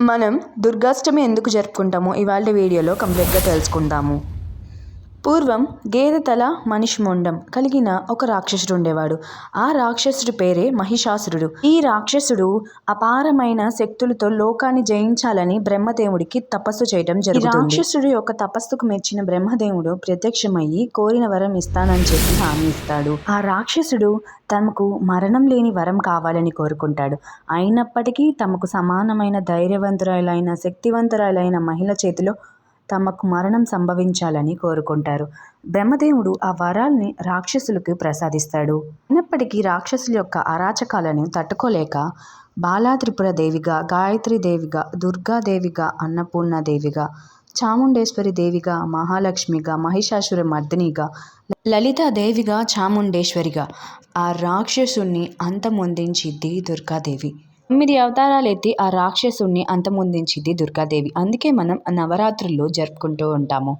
మనం దుర్గాష్టమి ఎందుకు జరుపుకుంటామో ఇవాళ వీడియోలో కంప్లీట్గా తెలుసుకుందాము. పూర్వం గేదె తల మనిషి మొండం కలిగిన ఒక రాక్షసుడు ఉండేవాడు ఆ రాక్షసుడి పేరే మహిషాసురుడు. ఈ రాక్షసుడు అపారమైన శక్తులతో లోకాన్ని జయించాలని బ్రహ్మదేవుడికి తపస్సు చేయడం జరుగుతుంది. రాక్షసుడి యొక్క తపస్సుకు మెచ్చిన బ్రహ్మదేవుడు ప్రత్యక్షమయ్యి కోరిన వరం ఇస్తానని చెప్పి హామీ ఇస్తాడు. ఆ రాక్షసుడు తమకు మరణం లేని వరం కావాలని కోరుకుంటాడు. అయినప్పటికీ తమకు సమానమైన ధైర్యవంతురాలైన శక్తివంతురాలైన మహిళ చేతిలో తమకు మరణం సంభవించాలని కోరుకుంటారు. బ్రహ్మదేవుడు ఆ వరాల్ని రాక్షసులకు ప్రసాదిస్తాడు. అయినప్పటికీ రాక్షసుల యొక్క అరాచకాలను తట్టుకోలేక బాలాత్రిపురదేవిగా దేవిగా గాయత్రి దేవిగా దుర్గాదేవిగా అన్నపూర్ణాదేవిగా చాముండేశ్వరి దేవిగా మహాలక్ష్మిగా మహిషాసుర మర్దినిగా లలితాదేవిగా చాముండేశ్వరిగా ఆ రాక్షసుని అంతమొందించింది దుర్గాదేవి. తొమ్మిది అవతారాలు ఎత్తి ఆ రాక్షసుని అంతమొందించింది దుర్గాదేవి. అందుకే మనం నవరాత్రుల్లో జరుపుకుంటూ ఉంటాము.